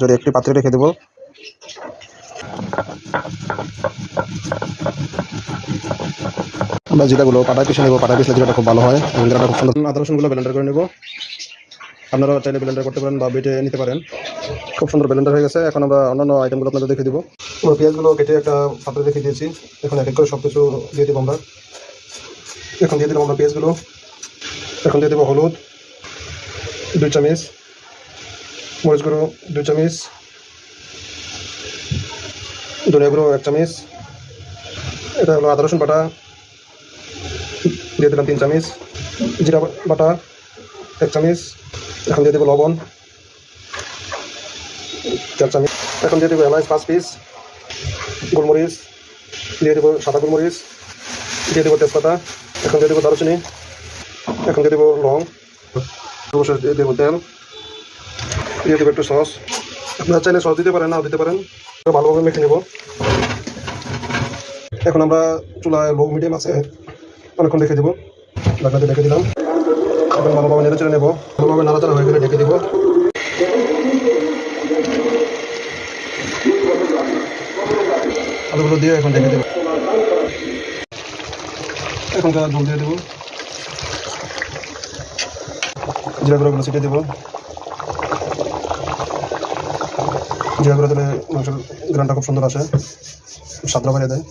যদি একটি পাত্রে রেখে দেবো। আমরা জিরাগুলো, পাটা পিষে নেব, পাটা পিষলে জিরাটা খুব ভালো হয় এবং জিরাটা খুব সুন্দর। আদা, রসুনগুলো ব্লেন্ডার করে নেব। আপনারা চাইলে ব্লেন্ডার করতে পারেন বা বেটে নিতে পারেন। খুব সুন্দর ব্লেন্ডার হয়ে গেছে। এখন আমরা অন্যান্য আইটেমগুলো আপনাদের দেখে দিব। পেঁয়াজগুলো কেটে একটা পাত্রে রেখে দিয়েছি। এখন এক এক করে সব কিছু দিয়ে দিব আমরা। এখন দিয়ে দিলাম আমরা পেঁয়াজগুলো। এখন দিয়ে দেবো হলুদ, দুই চামচ। মরিচ গুঁড়ো দুই চামচ, ধনিয়া গুঁড়ো এক চামচ, এটা হলো আদা রসুন বাটা, দিয়ে দিলাম তিন চামচ, জিরা বাটা এক চামচ, এখন দিয়ে দেবো লবণ, চার চামচ, এখন দিয়ে দেবো এলাচ পাঁচ পিস, গোলমরিচ, দিয়ে দেবো সাদা গোলমরিচ, দিয়ে দেবো তেজপাতা, এখন দিয়ে দেবো দারুচিনি, এখন দিয়ে দেবো লং দিয়ে দেবো তেল। দিয়ে দেবো একটু সস আপনারা চাইলে সস দিতে পারেন, নাও দিতে পারেন। ভালোভাবে মেখে নেব। এখন আমরা চুলায় লো মিডিয়াম আছে। অনেকক্ষণ রেখে দেবো। ঢাকনাতে রেখে দিলাম। এখন ভালোভাবে নেড়ে চেড়ে নেব। ভালোভাবে নাড়াচাড়া হয়ে গেলে ঢেকে দিব। আলুগুলো দিয়ে এখন ঢেকে দেবো। এখন জল দিয়ে দেবো। জিরা গুঁড়োগুলো ছিটিয়ে দেবো। জিরা গুঁড়ো দিলে মাংসের গ্রানটা খুব সুন্দর আছে স্বাদটা বাড়িয়ে দেয়